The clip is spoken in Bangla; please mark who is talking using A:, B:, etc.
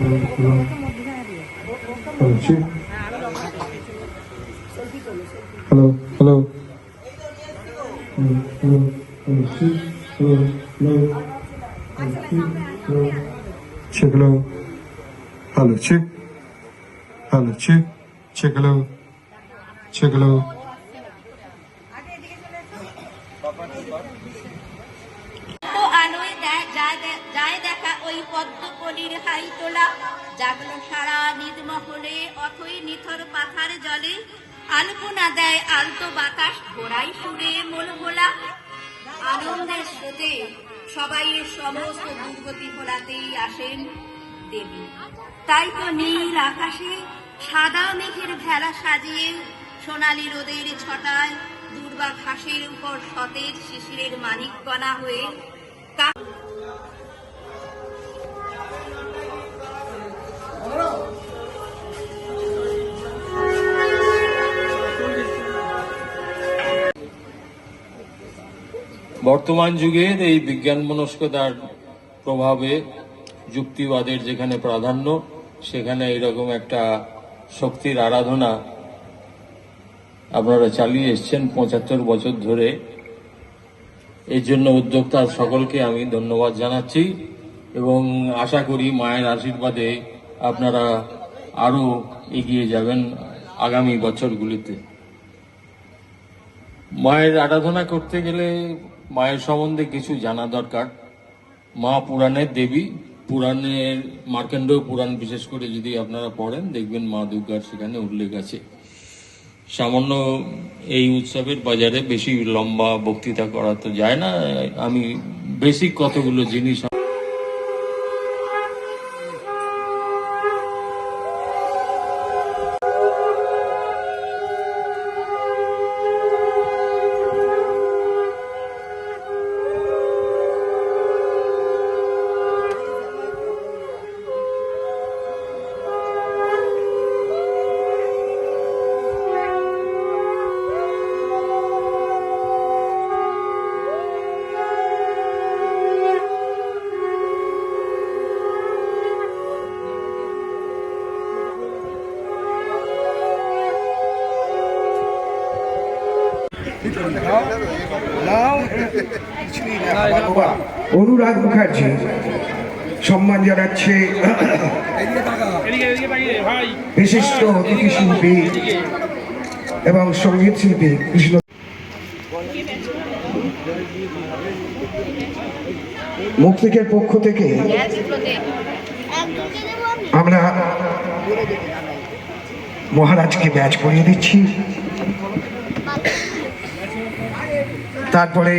A: హలో హలో చెక్లో హలో చెక్ హలో చెక్ చెక్లో
B: చెక్లో আলোয় যায় দেখা ওই পদ্মকলির হাই তোলা। জাগলো সারা নির্মহলে, অথই নিথর পাথার জলে। আলপনা দেয় আলতো বাতাস ঘোড়াই সুরে মন ভোলা আনন্দের স্রোতে সবাই সমস্ত দুর্গতি ভোলাতেই আসেন দেবী। তাই তো নীল আকাশে সাদা মেঘের ভেলা সাজিয়ে সোনালি রোদের ছটায় দুর্বা ঘাসের উপর সতেজ শিশিরের মানিক কণা হয়ে
C: বর্তমান যুগের এই বিজ্ঞান মনস্কতার প্রভাবে যুক্তিবাদের যেখানে প্রাধান্য, সেখানে এরকম একটা শক্তির আরাধনা আপনারা চালিয়ে এসছেন পঁচাত্তর বছর ধরে। এর জন্য উদ্যোক্তা সকলকে আমি ধন্যবাদ জানাচ্ছি এবং আশা করি মায়ের আশীর্বাদে আপনারা আরও এগিয়ে যাবেন আগামী বছরগুলিতে। মায়ের আরাধনা করতে গেলে মায়ের সম্বন্ধে কিছু জানা দরকার। মা পুরাণের দেবী, পুরাণের মার্কেন্ড পুরাণ বিশেষ করে যদি আপনারা পড়েন, দেখবেন মা দুর্গার সেখানে উল্লেখ আছে। সামান্য এই উৎসবের বাজারে বেশি লম্বা বক্তৃতা করা তো যায় না। আমি বেসিক কতগুলো জিনিস
D: অনুরাগ মুখার্জি, সম্মান জানাচ্ছে বিশিষ্ট অতিথি শিল্পী এবং সংগীত শিল্পী কৃষ্ণ মুক্তিকের পক্ষ থেকে আমরা মহারাজকে ব্যাচ করিয়ে দিচ্ছি। তারপরে